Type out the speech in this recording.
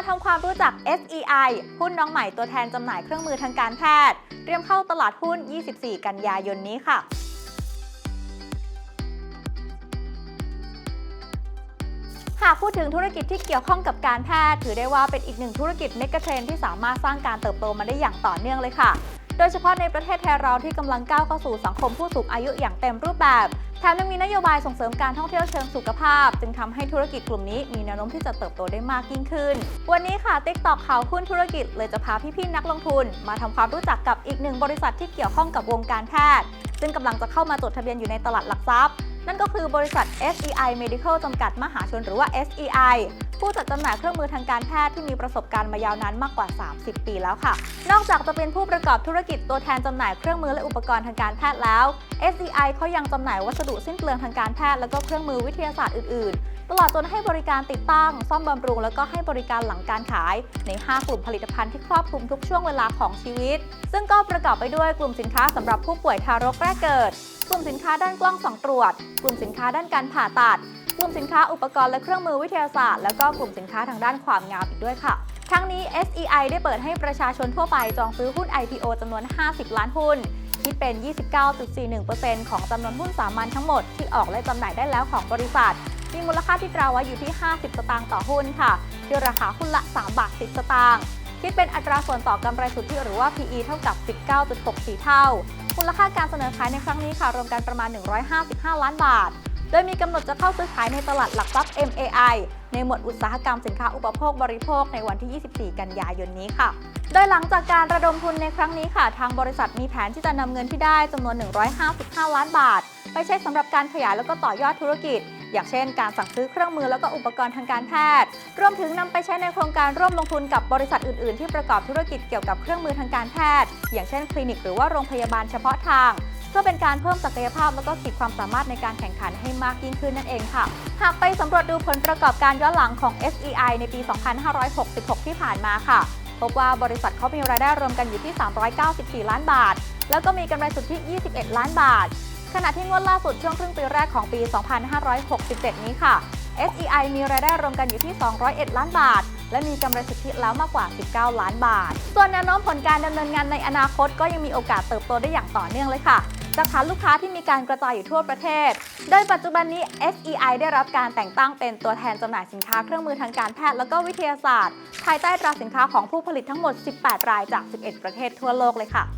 มาทำความรู้จัก SEI หุ้นน้องใหม่ตัวแทนจำหน่ายเครื่องมือทางการแพทย์ เตรียมเข้าตลาดหุ้น 24 กันยายนนี้ค่ะหากพูดถึงธุรกิจที่เกี่ยวข้องกับการแพทย์ ถือได้ว่าเป็นอีกหนึ่งธุรกิจเมกะเทรนที่สามารถสร้างการเติบโตมาได้อย่างต่อเนื่องเลยค่ะ โดยเฉพาะในประเทศไทยเราที่กำลังก้าวเข้าสู่สังคมผู้สูงอายุอย่างเต็มรูปแบบแถมยังมีนโยบายส่งเสริมการท่องเที่ยวเชิงสุขภาพ จึงทำให้ธุรกิจกลุ่มนี้มีแนวโน้มที่จะเติบโตได้มากยิ่งขึ้น วันนี้ค่ะ ติ๊กตอกข่าวหุ้นธุรกิจเลยจะพาพี่ๆนักลงทุน มาทำความรู้จักกับอีกหนึ่งบริษัทที่เกี่ยวข้องกับวงการแพทย์ ซึ่งกำลังจะเข้ามาจดทะเบียนอยู่ในตลาดหลักทรัพย์ นั่นก็คือบริษัท SEI Medical จำกัดมหาชนหรือว่า SEI ผู้จัดจำหน่ายเครื่องมือทางการแพทย์ที่มีประสบการณ์มายาวนานมากกว่า 30 ปีแล้วค่ะ นอกจากจะเป็นผู้ประกอบธุรกิจตัวแทนจำหน่ายเครื่องมือและอุปกรณ์ทางการแพทย์แล้ว SEI เขายังจำหน่ายวัสดุสิ้นเปลืองทางการแพทย์และก็เครื่องมือวิทยาศาสตร์อื่นๆ ตลอดจนให้บริการติดตั้ง ซ่อมบำรุง แล้วก็ให้บริการหลังการขาย ใน 5 กลุ่มผลิตภัณฑ์ที่ครอบคลุมทุกช่วงเวลาของชีวิต ซึ่งก็ประกอบไปด้วยกลุ่มสินค้าสำหรับผู้ป่วยทารกแรกเกิด กลุ่มสินค้าด้านกล้องส่องตรวจ กลุ่มสินค้าด้านการผ่าตัด กลุ่มสินค้าอุปกรณ์และเครื่องมือวิทยาศาสตร์ แล้วก็กลุ่มสินค้าทางด้านความงามอีกด้วยค่ะ ทั้งนี้ SEI ได้เปิดให้ประชาชนทั่วไปจองซื้อหุ้น IPO จำนวน 50 ล้านหุ้น คิดเป็น 29.41%ของจำนวนหุ้นสามัญทั้งหมดที่ออกและจำหน่ายได้แล้วของบริษัท มีมูลค่าที่ตราไว้อยู่ที่ 50 สตางค์ต่อหุ้นค่ะด้วยราคาหุ้นละ 3 บาท 10 สตางค์คิดเป็นอัตราส่วนต่อกำไรสุทธิหรือว่า PE เท่ากับ 19.64 เท่า มูลค่าการเสนอขายในครั้งนี้ค่ะรวมกันประมาณ 155 ล้านบาท โดยมีกำหนดจะเข้าซื้อขายในตลาดหลักทรัพย์ MAI ในหมวดอุตสาหกรรมสินค้าอุปโภคบริโภคในวันที่ 24 กันยายนนี้ค่ะ โดยหลังจากการระดมทุนในครั้งนี้ค่ะ ทางบริษัทมีแผนที่จะนำเงินที่ได้จำนวน 155 ล้านบาท ไปใช้สำหรับการขยายแล้วก็ต่อยอดธุรกิจอย่างเช่นการสั่งซื้อเครื่องมือแล้วก็อุปกรณ์ทางการแพทย์ รวมถึงนำไปใช้ในโครงการร่วมลงทุนกับบริษัทอื่น ๆ ที่ประกอบธุรกิจเกี่ยวกับเครื่องมือทางการแพทย์ อย่างเช่นคลินิกหรือว่าโรงพยาบาลเฉพาะทาง เพื่อเป็นการเพิ่มศักยภาพแล้วก็ขีดความสามารถในการแข่งขันให้มากยิ่งขึ้นนั่นเองค่ะ หากไปสำรวจดูผลประกอบการย้อนหลังของ SEI ในปี 2566 ที่ผ่านมาค่ะ พบว่าบริษัทเขามีรายได้รวมกันอยู่ที่ 394 ล้านบาท แล้วก็มีกำไรสุทธิ 21 ล้านบาท ขณะที่งวดล่าสุดช่วงครึ่งปีแรกของปี 2567 นี้ค่ะ SEI มีรายได้รวมกันอยู่ที่ 201 ล้านบาท และมีกำไรสุทธิแล้วมากกว่า 19 ล้านบาท ส่วนแนวโน้มผลการดำเนินงานในอนาคตก็ยังมีโอกาสเติบโตได้อย่างต่อเนื่องเลยค่ะ จากฐานลูกค้าที่มีการกระจายอยู่ทั่วประเทศ โดยปัจจุบันนี้ SEI ได้รับการแต่งตั้งเป็นตัวแทนจำหน่ายสินค้าเครื่องมือทางการแพทย์และก็วิทยาศาสตร์ ภายใต้ตราสินค้าของผู้ผลิตทั้งหมด 18 รายจาก 11 ประเทศทั่วโลกเลยค่ะ